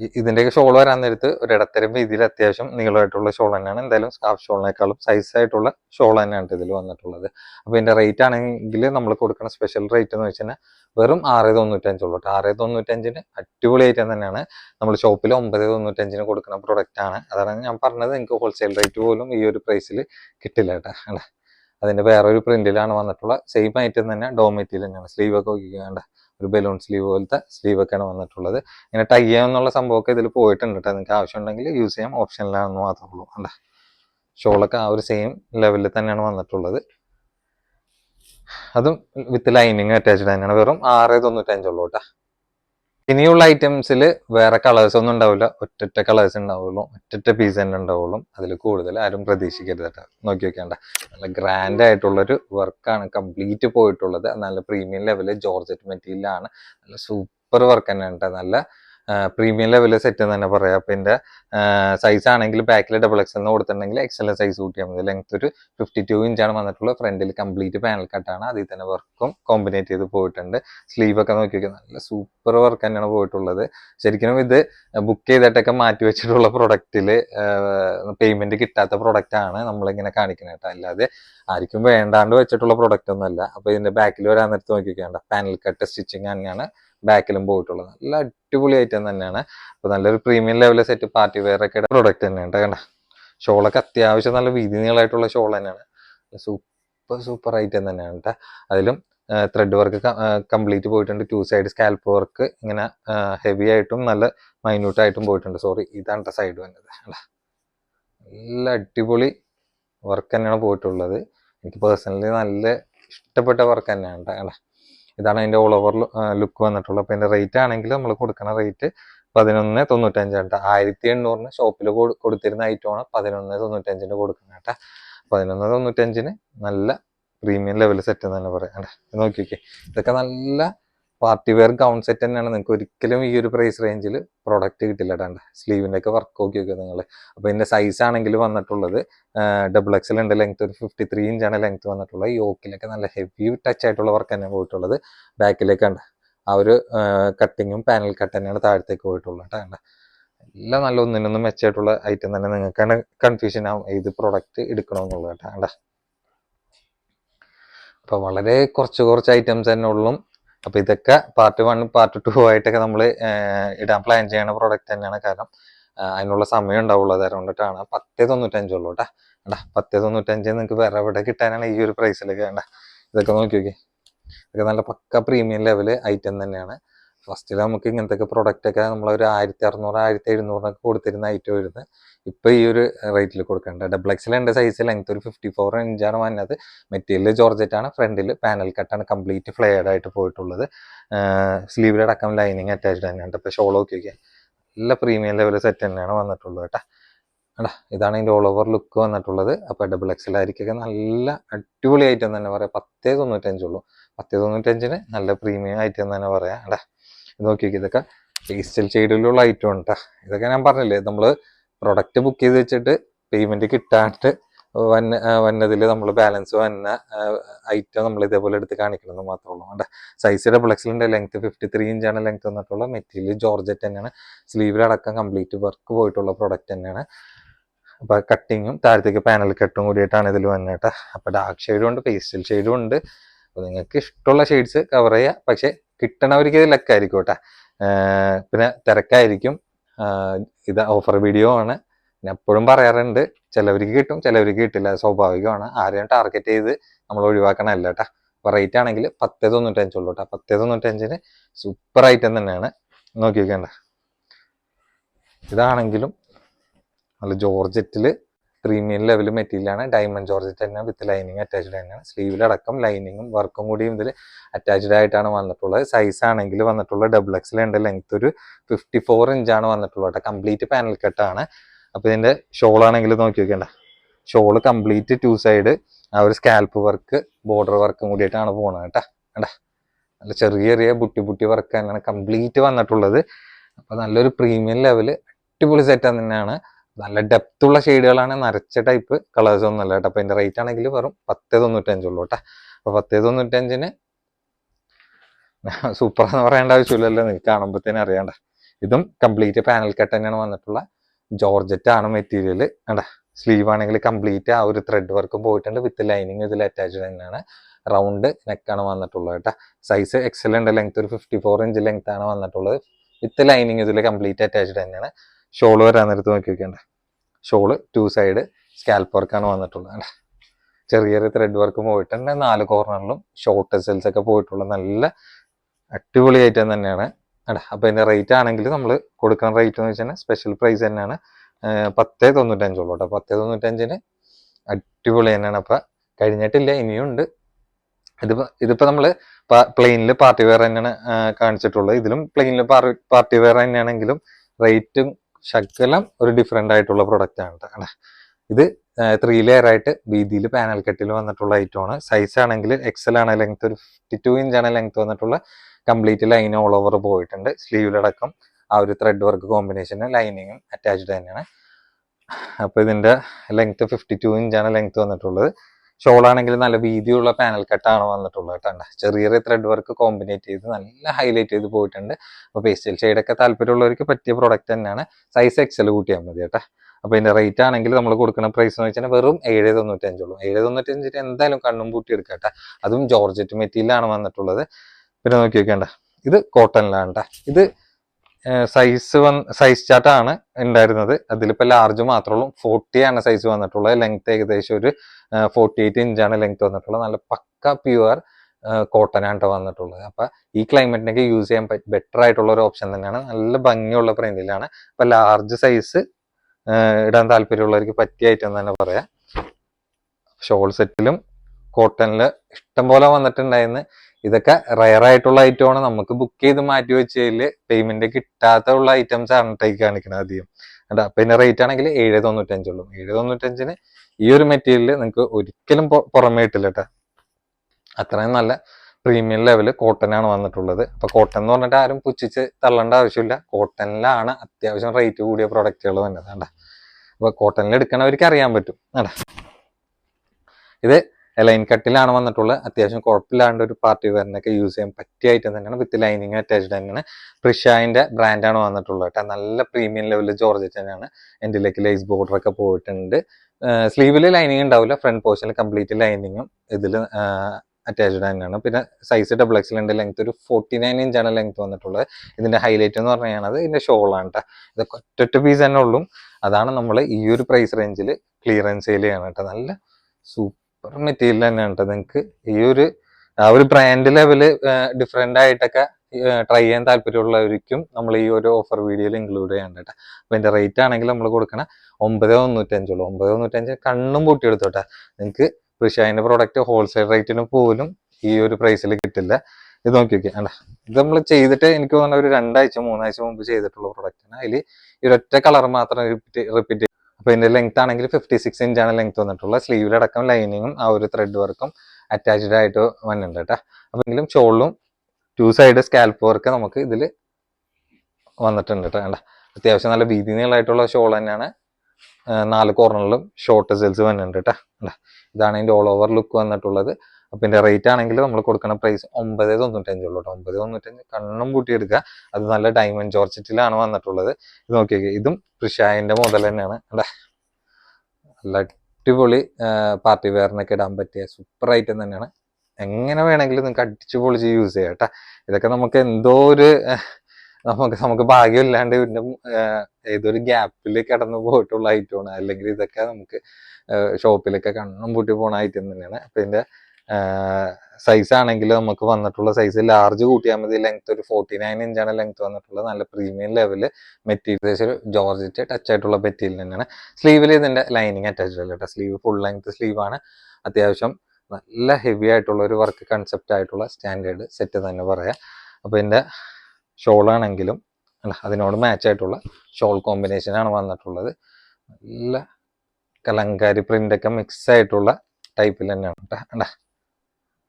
ഇ- ഇതിന്റെയൊക്കെ ഷോൾ വരാൻ നേരത്ത് ഒരു ഇടത്തരം രീതിയിൽ അത്യാവശ്യം നീളമായിട്ടുള്ള ഷോൾ തന്നെയാണ്. എന്തായാലും സ്കാഫ് ഷോളിനേക്കാളും സൈസ് ആയിട്ടുള്ള ഷോൾ തന്നെയാണ് ഇതിൽ വന്നിട്ടുള്ളത്. അപ്പൊ ഇതിന്റെ റേറ്റ് ആണെങ്കിൽ നമ്മൾ കൊടുക്കുന്ന സ്പെഷ്യൽ റേറ്റ് എന്ന് വെച്ചാൽ വെറും ആറ് തൊണ്ണൂറ്റഞ്ചുള്ളൂ കേട്ടോ. ആറ് തൊണ്ണൂറ്റഞ്ചിന് അടിപൊളി ഐറ്റം തന്നെയാണ്. നമ്മൾ ഷോപ്പിൽ ഒമ്പത് തൊണ്ണൂറ്റഞ്ചിന് കൊടുക്കുന്ന പ്രൊഡക്റ്റ് ആണ്. അതാണ് ഞാൻ പറഞ്ഞത്. നിങ്ങൾക്ക് ഹോൾസെയിൽ റേറ്റ് പോലും ഈ ഒരു പ്രൈസിൽ കിട്ടില്ല കേട്ടോ. അതിന്റെ വേറൊരു പ്രിന്റിലാണ് വന്നിട്ടുള്ള സെയിം ഐറ്റം തന്നെ ഡോ മെറ്റീരിയൽ തന്നെയാണ്. സ്ലീവ് ഒക്കെ നോക്കിക്കേണ്ട ഒരു ബലൂൺ സ്ലീവ് പോലത്തെ സ്ലീവ് ഒക്കെയാണ് വന്നിട്ടുള്ളത്. ഇങ്ങനെ ടൈ ചെയ്യാമെന്നുള്ള സംഭവമൊക്കെ ഇതിൽ പോയിട്ടുണ്ട് കേട്ടോ നിങ്ങൾക്ക് ആവശ്യം ഉണ്ടെങ്കിൽ യൂസ് ചെയ്യാം ഓപ്ഷനിലാണെന്ന് മാത്രമേ ഉള്ളൂ. അല്ല ഷോളൊക്കെ ആ ഒരു സെയിം ലെവലിൽ തന്നെയാണ് വന്നിട്ടുള്ളത്. അതും വിത്ത് ലൈനിങ് അറ്റാച്ച്ഡ് തന്നെയാണ്. വെറും ആറ് തൊണ്ണൂറ്റഞ്ചുള്ളൂ കേട്ടോ. ഇനിയുള്ള ഐറ്റംസിൽ വേറെ കളേഴ്സ് ഒന്നും ഉണ്ടാവില്ല. ഒറ്റൊറ്റ കളേഴ്സ് ഉണ്ടാവുള്ളൂ. ഒറ്റൊറ്റ പീസ് തന്നെ ഉണ്ടാവുള്ളൂ. അതിൽ കൂടുതൽ ആരും പ്രതീക്ഷിക്കരുത് കേട്ടോ. നോക്കി വെക്കേണ്ട. നല്ല ഗ്രാൻഡ് ആയിട്ടുള്ളൊരു വർക്കാണ് കംപ്ലീറ്റ് പോയിട്ടുള്ളത്. നല്ല പ്രീമിയം ലെവലിൽ ജോർജറ്റ് മെറ്റീരിയലാണ് നല്ല സൂപ്പർ വർക്ക് തന്നെയാണ് കേട്ടോ. നല്ല പ്രീമിയം ലെവലിൽ സെറ്റ് എന്ന് തന്നെ പറയാം. അപ്പൊ എന്റെ സൈസ് ആണെങ്കിൽ ബാക്കിൽ ഡബിൾ എക്സ് എന്ന് കൊടുത്തിട്ടുണ്ടെങ്കിൽ എക്സൽ സൈസ് കൂട്ടിയാൽ മതി. ലെങ്ത് ഒരു ഫിഫ്റ്റി ടു ഇഞ്ചാണ് വന്നിട്ടുള്ളത്. ഫ്രണ്ടിൽ കംപ്ലീറ്റ് പാനൽ കട്ടാണ് അതിൽ തന്നെ വർക്കും കോമ്പിനേറ്റ് ചെയ്ത് പോയിട്ടുണ്ട്. സ്ലീവ് ഒക്കെ നോക്കി നോക്കിയാൽ നല്ല സൂപ്പർ വർക്ക് തന്നെയാണ് പോയിട്ടുള്ളത്. ശരിക്കും ഇത് ബുക്ക് ചെയ്തിട്ടൊക്കെ മാറ്റി വെച്ചിട്ടുള്ള പ്രൊഡക്റ്റിൽ പേയ്മെന്റ് കിട്ടാത്ത പ്രൊഡക്റ്റ് ആണ് നമ്മളിങ്ങനെ കാണിക്കുന്നത് കേട്ടോ. അല്ലാതെ ആർക്കും വേണ്ടാണ്ട് വെച്ചിട്ടുള്ള പ്രൊഡക്റ്റ് ഒന്നുമല്ല. അപ്പൊ ഇതിന്റെ ബാക്കിൽ വരാൻ നേരത്ത് നോക്കി നോക്കിയാണ്ട പാനൽ കട്ട് സ്റ്റിച്ചിങ് തന്നെയാണ് ബാക്കിലും പോയിട്ടുള്ളത്. നല്ല അടിപൊളി ഐറ്റം തന്നെയാണ്. അപ്പൊ നല്ലൊരു പ്രീമിയം ലെവലിൽ സെറ്റ് പാർട്ടി വെയർ ഒക്കെ പ്രൊഡക്റ്റ് തന്നെയാണ് കേട്ടോ ഷോളൊക്കെ അത്യാവശ്യം നല്ല വീതി നീളമായിട്ടുള്ള ഷോൾ തന്നെയാണ്. സൂപ്പർ സൂപ്പർ ഐറ്റം തന്നെയാണ് കേട്ടോ അതിലും ത്രെഡ് വർക്ക് കംപ്ലീറ്റ് പോയിട്ടുണ്ട്. ടു സൈഡ് സ്കാൽപ്പ് വർക്ക് ഇങ്ങനെ ഹെവി ആയിട്ടും നല്ല മൈന്യൂട്ട് ആയിട്ടും പോയിട്ടുണ്ട്. സോറി ഇതാണ് സൈഡ് വന്നത് നല്ല അടിപൊളി വർക്ക് തന്നെയാണ് പോയിട്ടുള്ളത്. എനിക്ക് പേഴ്സണലി നല്ല ഇഷ്ടപ്പെട്ട വർക്ക് തന്നെയാണ് കേട്ടോ ഇതാണ് അതിന്റെ ഓൾ ഓവർ ലുക്ക് വന്നിട്ടുള്ളത്. അപ്പോൾ അതിന്റെ റേറ്റ് ആണെങ്കിൽ നമ്മൾ കൊടുക്കുന്ന റേറ്റ് പതിനൊന്ന് തൊണ്ണൂറ്റഞ്ച് കേട്ടോ. ആയിരത്തി എണ്ണൂറിന് ഷോപ്പിൽ കൊടുത്തിരുന്ന ഐറ്റമാണ് പതിനൊന്ന് തൊണ്ണൂറ്റഞ്ചിന് കൊടുക്കുന്നത് കേട്ടോ. പതിനൊന്ന് തൊണ്ണൂറ്റഞ്ചിന് നല്ല പ്രീമിയം ലെവൽ സെറ്റ് എന്ന് തന്നെ പറയാം നോക്കി നോക്കിയേ ഇതൊക്കെ നല്ല പാർട്ടി വെയർ ഗൗൺ സെറ്റ് തന്നെയാണ്. നിങ്ങൾക്ക് ഒരിക്കലും ഈ ഒരു പ്രൈസ് റേഞ്ചിൽ പ്രോഡക്റ്റ് കിട്ടില്ല കേട്ടോ സ്ലീവിന്റെ ഒക്കെ വർക്ക് നോക്കി ഒക്കെ നിങ്ങൾ അപ്പോൾ ഇതിന്റെ സൈസ് ആണെങ്കിൽ വന്നിട്ടുള്ളത് ഡബിൾ എക്സൽ ഉണ്ട്. ലെങ്ത് ഒരു ഫിഫ്റ്റി ത്രീ ഇഞ്ചാണ് ലെങ്ത് വന്നിട്ടുള്ളത്. യോക്കിലൊക്കെ നല്ല ഹെവി ടച്ച് ആയിട്ടുള്ള വർക്ക് തന്നെ പോയിട്ടുള്ളത്. ബാക്കിലേക്ക് ഉണ്ട്. ആ ഒരു കട്ടിങ്ങും പാനൽ കട്ട് തന്നെയാണ് താഴത്തേക്ക് പോയിട്ടുള്ളത് കേട്ടോ എല്ലാം നല്ല ഒന്നിനൊന്നും മെച്ചമായിട്ടുള്ള ഐറ്റം തന്നെ. നിങ്ങൾക്കാണ് കൺഫ്യൂഷൻ ആവും ഏത് പ്രോഡക്റ്റ് എടുക്കണമെന്നുള്ളത് കേട്ടോ അപ്പോൾ വളരെ കുറച്ച് കുറച്ച് ഐറ്റംസ് തന്നെ ഉള്ളൂ. അപ്പോൾ ഇതൊക്കെ പാർട്ട് വൺ പാർട്ട് ടു ആയിട്ടൊക്കെ നമ്മൾ ഇടാൻ പ്ലാൻ ചെയ്യുന്ന പ്രോഡക്റ്റ് തന്നെയാണ്. കാരണം അതിനുള്ള സമയം ഉണ്ടാവുള്ളൂ. അത് അതുകൊണ്ടിട്ടാണ് പത്തേ തൊണ്ണൂറ്റഞ്ചുള്ളൂ കേട്ടാ. എടാ പത്തേ തൊണ്ണൂറ്റഞ്ച് നിങ്ങൾക്ക് വേറെ എവിടെ കിട്ടാനാണ് ഈ ഒരു പ്രൈസിലൊക്കെ വേണ്ട ഇതൊക്കെ നോക്കി നോക്കി. ഇതൊക്കെ നല്ല പക്ക പ്രീമിയം ലെവൽ ഐറ്റം തന്നെയാണ്. ഫസ്റ്റിൽ നമുക്ക് ഇങ്ങനത്തെ പ്രൊഡക്റ്റ് ഒക്കെ നമ്മൾ ഒരു ആയിരത്തി അറുന്നൂറ് ആയിരത്തി എഴുന്നൂറിനൊക്കെ കൊടുത്തിരുന്ന ഐറ്റം വരുന്നത് ഇപ്പൊ ഈ ഒരു റേറ്റിൽ കൊടുക്കേണ്ട. ഡബിൾ എക്സിൽ എന്റെ സൈസ് ലെങ്ത് ഒരു ഫിഫ്റ്റി ഫോർ ഇഞ്ചാണ് വന്നത്. മെറ്റീരിയൽ ജോർജറ്റ് ആണ് ഫ്രണ്ടിൽ പാനൽ കട്ടാണ് കംപ്ലീറ്റ് ഫ്ലെയർഡ് ആയിട്ട് പോയിട്ടുള്ളത്. സ്ലീവിലടക്കം ലൈനിങ് അറ്റാച്ച്ഡ് തന്നെയാണ്. ഇപ്പൊ ഷോൾ ഒക്കെ നല്ല പ്രീമിയം ലെവൽ സെറ്റ് തന്നെയാണ് വന്നിട്ടുള്ളത് കേട്ടോ. എടാ ഇതാണ് ഇതിന്റെ ഓൾ ഓവർ ലുക്ക് വന്നിട്ടുള്ളത്. അപ്പോൾ ഡബിൾ എക്സൽ ആയിരിക്കൊക്കെ നല്ല അടിപൊളി ഐറ്റം തന്നെ പറയാം. പത്തേ തൊണ്ണൂറ്റഞ്ചുള്ളൂ പത്തേ തൊണ്ണൂറ്റഞ്ചിന് നല്ല പ്രീമിയം ഐറ്റം തന്നെ പറയാം. എടാ നോക്കി നോക്കി ഇതൊക്കെ പേസ്റ്റൽ ഷെയ്ഡിലുള്ള ഐറ്റം ഉണ്ട്. ഇതൊക്കെ ഞാൻ പറഞ്ഞില്ലേ നമ്മൾ പ്രൊഡക്റ്റ് ബുക്ക് ചെയ്ത് വെച്ചിട്ട് പേയ്മെന്റ് കിട്ടാണ്ട് വന്ന വന്നതിൽ നമ്മൾ ബാലൻസ് വന്ന ഐറ്റം നമ്മൾ ഇതേപോലെ എടുത്ത് കാണിക്കണമെന്ന് മാത്രമേ ഉള്ളൂ. വേണ്ട സൈസ് ഡബിൾ എക്സലിന്റെ ലെങ്ത് ഫിഫ്റ്റി ത്രീ ഇഞ്ചാണ് ലെങ്ത് വന്നിട്ടുള്ള മെറ്റീരിയൽ ജോർജറ്റ് തന്നെയാണ്. സ്ലീവിലടക്കം കംപ്ലീറ്റ് വർക്ക് പോയിട്ടുള്ള പ്രൊഡക്റ്റ് തന്നെയാണ്. അപ്പോൾ കട്ടിങ്ങും താഴത്തേക്ക് പാനൽ കട്ടും കൂടിയിട്ടാണ് ഇതിൽ വന്നിട്ട് അപ്പോൾ ഡാർക്ക് ഷെയ്ഡും ഉണ്ട് പേസ്റ്റൽ ഷെയ്ഡും ഉണ്ട്. അപ്പോൾ നിങ്ങൾക്ക് ഇഷ്ടമുള്ള ഷെയ്ഡ്സ് കവർ ചെയ്യുക പക്ഷെ കിട്ടണവർക്ക് ഇത് ലക്കായിരിക്കും കേട്ടോ. പിന്നെ തിരക്കായിരിക്കും. ഇത് ഓഫർ വീഡിയോ ആണ്. ഞാൻ എപ്പോഴും പറയാറുണ്ട് ചിലവർക്ക് കിട്ടും ചിലവർക്ക് കിട്ടില്ല. സ്വാഭാവികമാണ്. ആരെയും ടാർഗറ്റ് ചെയ്ത് നമ്മൾ ഒഴിവാക്കണമല്ല കേട്ടോ. അപ്പൊ റേറ്റ് ആണെങ്കിൽ പത്ത് തൊണ്ണൂറ്റഞ്ചുള്ളൂ കേട്ടോ. പത്ത് തൊണ്ണൂറ്റഞ്ചിന് സൂപ്പർ ഐറ്റം തന്നെയാണ്. നോക്കി വെക്കേണ്ട ഇതാണെങ്കിലും നല്ല ജോർജറ്റിൽ പ്രീമിയം ലെവൽ മെറ്റീരിയലാണ് ഡയമണ്ട് ജോർജറ്റ് തന്നെ വിത്ത് ലൈനിങ് അറ്റാച്ച്ഡ് തന്നെയാണ് സ്ലീവിലടക്കം ലൈനിങ്ങും വർക്കും കൂടിയും ഇതിൽ അറ്റാച്ച്ഡ് ആയിട്ടാണ് വന്നിട്ടുള്ളത്. സൈസ് ആണെങ്കിൽ വന്നിട്ടുള്ള ഡബിൾ എക്സിലുണ്ട് ലെങ്ത് ഒരു ഫിഫ്റ്റി ഫോർ ഇഞ്ചാണ് വന്നിട്ടുള്ളത് കംപ്ലീറ്റ് പാനൽ കെട്ടാണ് അപ്പോൾ ഇതിന്റെ ഷോൾ ആണെങ്കിൽ നോക്കി നോക്കേണ്ട ഷോൾ കംപ്ലീറ്റ് ടു സൈഡ് ആ ഒരു സ്കാൽപ്പ് വർക്ക് ബോർഡർ വർക്കും കൂടിയിട്ടാണ് പോണത് കേട്ടാ കണ്ടാ? നല്ല ചെറിയ ചെറിയ ബുട്ടി ബുട്ടി വർക്ക് തന്നെയാണ് കംപ്ലീറ്റ് വന്നിട്ടുള്ളത്. അപ്പോൾ നല്ലൊരു പ്രീമിയം ലെവൽ അടിപൊളി സെറ്റ് തന്നെയാണ്. നല്ല ഡെപ്ത് ഉള്ള ഷെയ്ഡുകളാണ് നരച്ച ടൈപ്പ് കളേഴ്സ് ഒന്നും അല്ല കേട്ടോ. അപ്പൊ റേറ്റ് ആണെങ്കിൽ വെറും പത്ത് തൊണ്ണൂറ്റഞ്ചുള്ളൂ കേട്ടോ. അപ്പൊ പത്ത് തൊണ്ണൂറ്റഞ്ചിന് സൂപ്പർ എന്ന് പറയേണ്ട ആവശ്യമില്ലല്ലോ. നിങ്ങൾക്ക് കാണുമ്പോഴത്തേനും അറിയണ്ട. ഇതും കംപ്ലീറ്റ് പാനൽ കട്ട് തന്നെയാണ് വന്നിട്ടുള്ള ജോർജറ്റ് ആണ് മെറ്റീരിയൽ കണ്ട? സ്ലീവ് ആണെങ്കിൽ കംപ്ലീറ്റ് ആ ഒരു ത്രെഡ് വർക്കും പോയിട്ടുണ്ട്. വിത്ത് ലൈനിങ് ഇതിൽ അറ്റാച്ച്ഡ് തന്നെയാണ്. റൗണ്ട് നെക്കാണ് വന്നിട്ടുള്ളത് കേട്ടോ. സൈസ് എക്സലന്റ് ലെങ്ത് ഒരു ഫിഫ്റ്റി ഫോർ ഇഞ്ച് ലെങ്ത് ആണ് വന്നിട്ടുള്ളത്. വിത്ത് ലൈനിങ് ഇതിൽ കംപ്ലീറ്റ് അറ്റാച്ച്ഡ് തന്നെയാണ്. ഷോൾ വരാൻ നേരത്ത് നോക്കി വെക്കണ്ടേ ഷോൾ ടു സൈഡ് സ്കാൽപ്പ് വർക്കാണ് വന്നിട്ടുള്ളത് അല്ലേ ചെറിയ ചെറിയ ത്രെഡ് വർക്ക് പോയിട്ടുണ്ട് നാല് കോർണറിലും ഷോർട്ട് സെൽസ് ഒക്കെ പോയിട്ടുള്ള നല്ല അടിപൊളി ഐറ്റം തന്നെയാണ്. അടാ അപ്പൊ ഇതിന്റെ റേറ്റ് ആണെങ്കിൽ നമ്മൾ കൊടുക്കുന്ന റേറ്റ് എന്ന് വെച്ചാൽ സ്പെഷ്യൽ പ്രൈസ് തന്നെയാണ്. പത്തേ തൊണ്ണൂറ്റഞ്ചുള്ളൂ കേട്ടോ. പത്തേ തൊണ്ണൂറ്റഞ്ചിന് അടിപൊളി തന്നെയാണ്. അപ്പൊ കഴിഞ്ഞിട്ടില്ല ഇനിയും ഉണ്ട്. ഇതിപ്പോ ഇതിപ്പോ നമ്മൾ പ്ലെയിനിൽ പാർട്ടി വെയർ തന്നെയാണ് കാണിച്ചിട്ടുള്ളത്. ഇതിലും പ്ലെയിനിൽ പാർട്ടി വെയർ തന്നെയാണെങ്കിലും റേറ്റും ശകലം ഒരു ഡിഫറെന്റ് ആയിട്ടുള്ള പ്രൊഡക്റ്റ് ആണ് കേട്ടോ ഇത് ത്രീ ലെയർ ആയിട്ട് വീതിയിൽ പാനൽ കെട്ടിൽ വന്നിട്ടുള്ള ഐറ്റം ആണ്. സൈസ് ആണെങ്കിൽ എക്സൽ ആണ് ലെങ്ത് ഒരു ഫിഫ്റ്റി ടു ആണ് ലെങ്ത് വന്നിട്ടുള്ള കംപ്ലീറ്റ് ലൈൻ ഓൾ ഓവർ പോയിട്ടുണ്ട്. സ്ലീവിലടക്കം ആ ഒരു ത്രെഡ് വർക്ക് കോമ്പിനേഷന് ലൈനിങ്ങും അറ്റാച്ച്ഡ് തന്നെയാണ്. അപ്പോൾ ഇതിന്റെ ലെങ്ത് ഫിഫ്റ്റി ടു ആണ് ലെങ്ത് വന്നിട്ടുള്ളത്. ഷോൾ ആണെങ്കിൽ നല്ല വീതിയുള്ള പാനൽ കട്ടാണ് വന്നിട്ടുള്ളത് കേട്ടോ? ചെറിയ ത്രെഡ് വർക്ക് കോമ്പിനേറ്റ് ചെയ്ത് നല്ല ഹൈലൈറ്റ് ചെയ്ത് പോയിട്ടുണ്ട്. അപ്പോൾ പേസ്റ്റൽ ഷെയ്ഡൊക്കെ താല്പര്യമുള്ളവർക്ക് പറ്റിയ പ്രോഡക്റ്റ് തന്നെയാണ്. സൈസ് എക്സൽ കൂട്ടിയാൽ മതി കേട്ടോ. അപ്പൊ ഇതിന്റെ റേറ്റ് ആണെങ്കിൽ നമ്മൾ കൊടുക്കുന്ന പ്രൈസ് എന്ന് വെച്ചാൽ വെറും ഏഴ് തൊണ്ണൂറ്റഞ്ചുള്ളൂ ഏഴ് തൊണ്ണൂറ്റഞ്ചിന് എന്തായാലും കണ്ണും പൂട്ടി എടുക്കട്ടെ അതും ജോർജറ്റ് മെറ്റീരിയലാണ് വന്നിട്ടുള്ളത്. പിന്നെ നോക്കി വെക്കേണ്ട ഇത് കോട്ടണിലാണ് കേട്ടോ. ഇത് സൈസ് വന്ന് സൈസ് ചാർട്ടാണ് ഉണ്ടായിരുന്നത് അതിലിപ്പോൾ ലാർജ് മാത്രമേ ഉള്ളൂ. ഫോർട്ടി ആണ് സൈസ് വന്നിട്ടുള്ളത്. ലെങ്ത് ഏകദേശം ഒരു ഫോർട്ടി എയ്റ്റ് ഇഞ്ചാണ് ലെങ്ത് വന്നിട്ടുള്ളത്. നല്ല പക്ക പ്യുവർ കോട്ടൺ ആണ് ട്ടോ വന്നിട്ടുള്ളത്. അപ്പൊ ഈ ക്ലൈമറ്റിനൊക്കെ യൂസ് ചെയ്യാൻ ബെറ്റർ ആയിട്ടുള്ള ഒരു ഓപ്ഷൻ തന്നെയാണ്. നല്ല ഭംഗിയുള്ള പ്രിന്റിലാണ് അപ്പം ലാർജ് സൈസ് ഇടാൻ താല്പര്യമുള്ളവർക്ക് പറ്റിയ ഐറ്റം തന്നെ പറയാം. ഷോൾ സെറ്റിലും കോട്ടണിൽ ഇഷ്ടംപോലെ വന്നിട്ടുണ്ടായിരുന്നു. ഇതൊക്കെ റയർ ആയിട്ടുള്ള ഐറ്റമാണ് നമുക്ക് ബുക്ക് ചെയ്ത് മാറ്റി വെച്ചതിൽ പേയ്മെന്റ് കിട്ടാത്ത ഉള്ള ഐറ്റംസ് ആണ് ടൈക്ക് കാണിക്കുന്നത് അധികം കേട്ടോ പിന്നെ റേറ്റ് ആണെങ്കിൽ ഏഴ് തൊണ്ണൂറ്റഞ്ചുള്ളൂ ഏഴ് തൊണ്ണൂറ്റഞ്ചിന് ഈ ഒരു മെറ്റീരിയൽ നിങ്ങൾക്ക് ഒരിക്കലും പുറമേ കിട്ടില്ല കേട്ടോ അത്രയും നല്ല പ്രീമിയം ലെവൽ കോട്ടൺ ആണ് വന്നിട്ടുള്ളത്. അപ്പൊ കോട്ടൺ എന്ന് പറഞ്ഞിട്ട് ആരും പുച്ഛിച്ച് തള്ളേണ്ട ആവശ്യമില്ല. കോട്ടണിലാണ് അത്യാവശ്യം റേറ്റ് കൂടിയ പ്രൊഡക്റ്റുകൾ വന്നത്. വേണ്ട അപ്പൊ കോട്ടണിൽ എടുക്കണവർക്ക് അറിയാൻ പറ്റും. വേണ്ട ഇത് ലൈൻ കട്ടിലാണ് വന്നിട്ടുള്ളത്. അത്യാവശ്യം കുഴപ്പമില്ലാണ്ട് ഒരു പാർട്ടി വെയറിനൊക്കെ യൂസ് ചെയ്യാൻ പറ്റിയ ഐറ്റം തന്നെയാണ് വിത്ത് ലൈനിങ് അറ്റാച്ച്ഡ് തന്നെയാണ്. പ്രിഷായിന്റെ ബ്രാൻഡാണ് വന്നിട്ടുള്ളത് കേട്ടോ. നല്ല പ്രീമിയം ലെവലിൽ ജോർജറ്റ് തന്നെയാണ്. എന്റെ ലേസ് ബോർഡർ ഒക്കെ പോയിട്ടുണ്ട്. സ്ലീവിൽ ലൈനിങ് ഉണ്ടാവില്ല. ഫ്രണ്ട് പോർഷനിൽ കംപ്ലീറ്റ് ലൈനിങ്ങും ഇതിൽ അറ്റാച്ച്ഡ് തന്നെയാണ്. പിന്നെ സൈസ് ഡബിൾ ഉണ്ട് ലെങ്ത് ഒരു ഫോർട്ടി നയൻ ഇഞ്ചാണ് ലെങ്ത് വന്നിട്ടുള്ളത്. ഇതിന്റെ ഹൈലൈറ്റ് എന്ന് പറഞ്ഞാൽ ഇതിന്റെ ഷോളാണ് കേട്ടോ. ഇതൊക്കെ ഒറ്റ പീസ് തന്നെ ഉള്ളൂ. അതാണ് നമ്മൾ ഈ ഒരു പ്രൈസ് റേഞ്ചിൽ ക്ലിയറൻസ് സെയിൽ ചെയ്യണം കേട്ടോ. നല്ല സൂപ്പർ മെറ്റീരിയൽ തന്നെയാണ് കേട്ടോ നിങ്ങൾക്ക് ഈ ഒരു ആ ഒരു ബ്രാൻഡ് ലെവൽ ഡിഫറെന്റ് ആയിട്ടൊക്കെ ട്രൈ ചെയ്യാൻ താല്പര്യമുള്ളവർക്കും നമ്മൾ ഈ ഒരു ഓഫർ വീഡിയോയിൽ ഇൻക്ലൂഡ് ചെയ്യാൻ കേട്ടോ. അപ്പൊ ഇതിന്റെ റേറ്റ് ആണെങ്കിൽ നമ്മൾ കൊടുക്കണ ഒമ്പത് തൊണ്ണൂറ്റഞ്ചുള്ളൂ. ഒമ്പത് തൊണ്ണൂറ്റഞ്ച് കണ്ണും പൂട്ടിയെടുത്തോട്ടെ. നിങ്ങൾക്ക് പ്രിഷായിന്റെ പ്രോഡക്റ്റ് ഹോൾസെയിൽ റേറ്റിന് പോലും ഈ ഒരു പ്രൈസിൽ കിട്ടില്ല. ഇത് നോക്കി നോക്കി അല്ല ഇത് നമ്മൾ ചെയ്തിട്ട് എനിക്ക് തോന്നുന്ന ഒരു രണ്ടാഴ്ച മൂന്നാഴ്ച മുമ്പ് ചെയ്തിട്ടുള്ള പ്രോഡക്റ്റ് ആണ് അതിൽ ഈ ഒരൊറ്റ കളർ മാത്രം റിപ്പീറ്റ് റിപ്പീറ്റ് അപ്പൊ ഇതിന്റെ ലെങ്ത് ആണെങ്കിൽ ഫിഫ്റ്റി സിക്സ് ആണ് ലെങ്ത് വന്നിട്ടുള്ളത് സ്ലീവിലടക്കം ലൈനിങ്ങും ആ ഒരു ത്രെഡ് വർക്കും അറ്റാച്ച്ഡ് ആയിട്ട് വന്നിട്ടുണ്ട് കേട്ടോ അപ്പൊ എങ്കിലും ഷോളിലും ടു സൈഡ് സ്കാൽപ്പ് വർക്ക് നമുക്ക് ഇതിൽ വന്നിട്ടുണ്ട് കേട്ടോ കണ്ട? അത്യാവശ്യം നല്ല വീതി നീളമായിട്ടുള്ള ഷോൾ തന്നെയാണ്. നാല് കോർണറിലും ഷോർട്ട് സെൽസ് വന്നിട്ടുണ്ട് കേട്ടോ? ഇതാണ് ഇതിന്റെ ഓൾ ഓവർ ലുക്ക് വന്നിട്ടുള്ളത്. അപ്പൊ ഇതിന്റെ റേറ്റ് ആണെങ്കിൽ നമ്മൾ കൊടുക്കുന്ന പ്രൈസ് ഒമ്പത് തൊണ്ണൂറ്റഞ്ചുള്ളൂ കേട്ടോ ഒമ്പത് തൊണ്ണൂറ്റഞ്ച് കണ്ണും കൂട്ടിയെടുക്കുക. അത് നല്ല ഡയമണ്ട് ജോർജറ്റിലാണ് വന്നിട്ടുള്ളത്. ഇത് നോക്കിയൊക്കെ ഇതും കൃഷായന്റെ മുതൽ തന്നെയാണ്. നല്ല അടിപൊളി പാർട്ടി വെയറിനൊക്കെ ഇടാൻ പറ്റിയ സൂപ്പർ ഐറ്റം തന്നെയാണ്. എങ്ങനെ വേണമെങ്കിലും നിങ്ങൾക്ക് അടിച്ചു പൊളിച്ച് യൂസ് ചെയ്യാം കേട്ടോ ഇതൊക്കെ നമുക്ക് എന്തോ ഒരു നമുക്ക് നമുക്ക് ഭാഗ്യമില്ലാണ്ട് ഇതിന്റെ ഏഹ്, ഏതൊരു ഗ്യാപ്പിൽ കിടന്നു പോയിട്ടുള്ള ഐറ്റമാണ് അല്ലെങ്കിൽ ഇതൊക്കെ നമുക്ക് ഷോപ്പിലൊക്കെ കണ്ണും പൂട്ടി പോണ ഐറ്റം തന്നെയാണ്. അപ്പൊ ഇതിന്റെ സൈസ് ആണെങ്കിലും നമുക്ക് വന്നിട്ടുള്ള സൈസ് ലാർജ് കൂട്ടിയാൽ മതി. ലെങ്ത് ഒരു ഫോർട്ടി നയൻ ഇഞ്ചാണ് ലെങ്ത് വന്നിട്ടുള്ളത്. നല്ല premium level material georgette touch ആയിട്ടുള്ള മെറ്റീരിയൽ തന്നെയാണ്. സ്ലീവിൽ ഇതിന്റെ ലൈനിങ് അറ്റാച്ച്ഡ് അല്ല കേട്ടോ. സ്ലീവ് ഫുൾ ലെങ്ത് സ്ലീവ് ആണ്. അത്യാവശ്യം നല്ല ഹെവി ആയിട്ടുള്ള ഒരു വർക്ക് കൺസെപ്റ്റ് ആയിട്ടുള്ള സ്റ്റാൻഡേർഡ് സെറ്റ് തന്നെ പറയാം. അപ്പോൾ ഇതിന്റെ ഷോൾ ആണെങ്കിലും അല്ല അതിനോട് മാച്ച് ആയിട്ടുള്ള ഷോൾ കോമ്പിനേഷൻ ആണ് വന്നിട്ടുള്ളത്. നല്ല കലങ്കാരി പ്രിന്റൊക്കെ മിക്സ് ആയിട്ടുള്ള ടൈപ്പിൽ തന്നെയാണ് കേട്ടോ.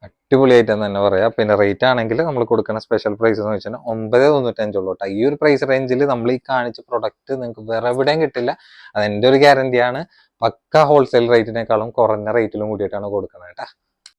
കണ്ടാ അടിപൊളിയായിട്ട് എന്ന് തന്നെ പറയാം. പിന്നെ റേറ്റ് ആണെങ്കിൽ നമ്മൾ കൊടുക്കുന്ന സ്പെഷ്യൽ പ്രൈസ് എന്ന് വെച്ചാൽ ഒമ്പത് തൊണ്ണൂറ്റഞ്ചുള്ളൂ കേട്ടോ ഈ ഒരു പ്രൈസ് റേഞ്ചിൽ നമ്മൾ ഈ കാണിച്ച പ്രൊഡക്റ്റ് നിങ്ങൾക്ക് വേറെ എവിടെയും കിട്ടില്ല. അതെന്റെ ഒരു ഗ്യാരണ്ടിയാണ് പക്ക ഹോൾസെയിൽ റേറ്റിനേക്കാളും കുറഞ്ഞ റേറ്റിലും കൂടിയിട്ടാണ് കൊടുക്കുന്നത് കേട്ടോ